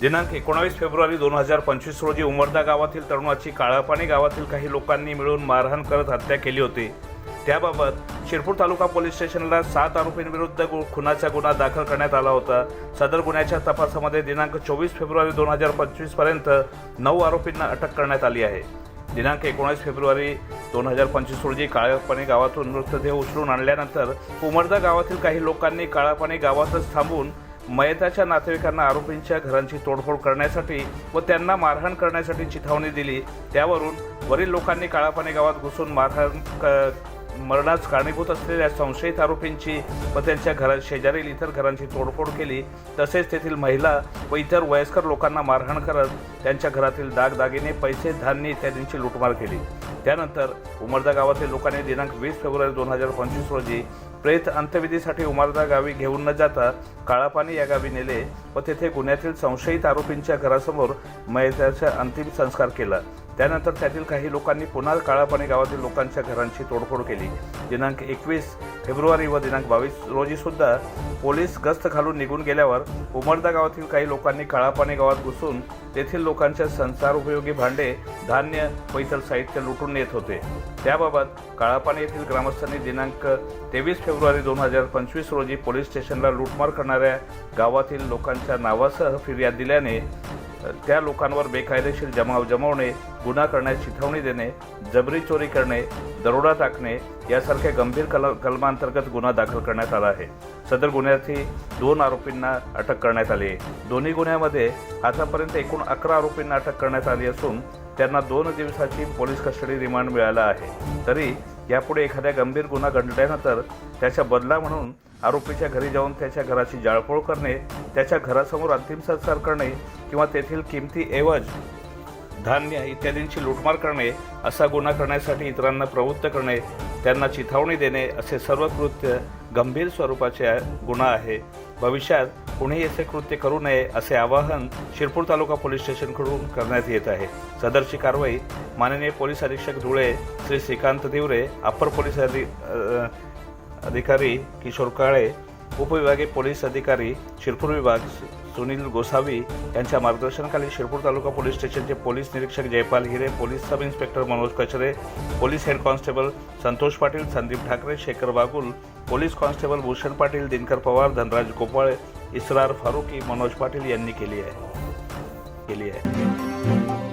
दिनांक एकोणावीस फेब्रुवारी दोन हजार पंचवीस रोजी उमरदा गावातील तरुणाची काळापाणी गावातील काही लोकांनी मिळून मारहाण करत हत्या केली होती. त्याबाबत शिरपूर तालुका पोलीस स्टेशनला सात आरोपींविरुद्ध गु- खुनाचा गुन्हा दाखल करण्यात आला होता. सदर गुन्ह्याच्या तपासामध्ये दिनांक चोवीस फेब्रुवारी दोन हजार पंचवीसपर्यंत नऊ आरोपींना अटक करण्यात आली आहे. दिनांक एकोणीस फेब्रुवारी दोन हजार पंचवीस रोजी काळापाणी गावातून मृतदेह उचलून आणल्यानंतर उमरदा गावातील काही लोकांनी काळापाणी गावातच थांबून मयताच्या नातेवाईकांना आरोपींच्या घरांची तोडफोड करण्यासाठी व त्यांना मारहाण करण्यासाठी चिथावणी दिली. त्यावरून वरील लोकांनी काळापाने गावात घुसून मारहाण क- मरणास कारणीभूत असलेल्या संशयित आरोपींची व त्यांच्या घरा शेजारील इतर घरांची तोडफोड केली. तसेच तेथील महिला व इतर वयस्कर लोकांना मारहाण करत त्यांच्या घरातील दागदागिने पैसे धान्य इत्यादींची लुटमार केली. त्यानंतर उमरदा गावातील लोकांनी दिनांक वीस फेब्रुवारी दोन हजार पंचवीस रोजी प्रेत अंत्यविधीसाठी उमरदा गावी घेऊन न जाता काळापाणी या गावी नेले व तेथे गुन्ह्यातील संशयित आरोपींच्या घरासमोर मयताचा अंतिम संस्कार केला. त्यानंतर त्यातील काही लोकांनी पुन्हा काळापाणी गावातील लोकांच्या घरांची तोडफोड केली. दिनांक एकवीस फेब्रुवारी व दिनांक बावीस रोजी सुद्धा पोलीस गस्त घालून निघून गेल्यावर उमरदा गावातील काही लोकांनी काळापाणी गावात घुसून तेथील लोकांच्या संसार उपयोगी भांडे धान्य व इतर साहित्य लुटून नेत होते. त्याबाबत काळापाणी येथील ग्रामस्थांनी दिनांक तेवीस फेब्रुवारी दोन हजार पंचवीस रोजी पोलीस स्टेशनला लूटमार करणाऱ्या गावातील लोकांच्या नावासह फिर्याद दिल्याने त्या लोकांवर बेकायदेशीर जमाव जमवणे गुन्हा करण्यास चिथावणी देणे जबरी चोरी करणे दरोडा टाकणे यासारख्या गंभीर कल कलमांतर्गत गुन्हा दाखल करण्यात आला आहे. सदर गुन्ह्यातील दोन आरोपींना अटक करण्यात आली आहे. दोन्ही गुन्ह्यामध्ये आतापर्यंत एकूण अकरा आरोपींना अटक करण्यात आली असून त्यांना दोन दिवसाची पोलीस कस्टडी रिमांड मिळाला आहे. तरी यापुढे एखाद्या गंभीर गुन्हा घडल्यानंतर त्याच्या बदला म्हणून आरोपीच्या घरी जाऊन त्याच्या घराची जाळपोळ करणे त्याच्या घरासमोर अंतिम संस्कार करणे किंवा तेथील किमती ऐवज धान्य इत्यादींची लूटमार करणे असा गुन्हा करण्यासाठी इतरांना प्रवृत्त करणे त्यांना चिथावणी देणे असे सर्व कृत्य गंभीर स्वरूपाचे गुन्हा आहे. भविष्यात कुणीही असे कृत्य करू नये असे आवाहन शिरपूर तालुका पोलीस स्टेशनकडून करण्यात येत आहे. सदरची कारवाई माननीय पोलीस अधीक्षक धुळे श्री श्रीकांत दिवरे अप्पर पोलीस अधि अधिकारी किशोर काळे उपविभागीय पोलीस अधिकारी शिरपूर विभाग सुनील गोसावी यांच्या मार्गदर्शनाखाली शिरपूर तालुका पोलीस स्टेशनचे पोलीस निरीक्षक Jaipal Hire police sub inspector Manoj Kachare police head constable Santosh Patil Sandeep Thackeray Shekhar Bagul police constable Bhushan Patil Dinkar Pawar Dhanraj Gopale Israr Farooqui Manoj Patil यांनी केली आहे. केली आहे.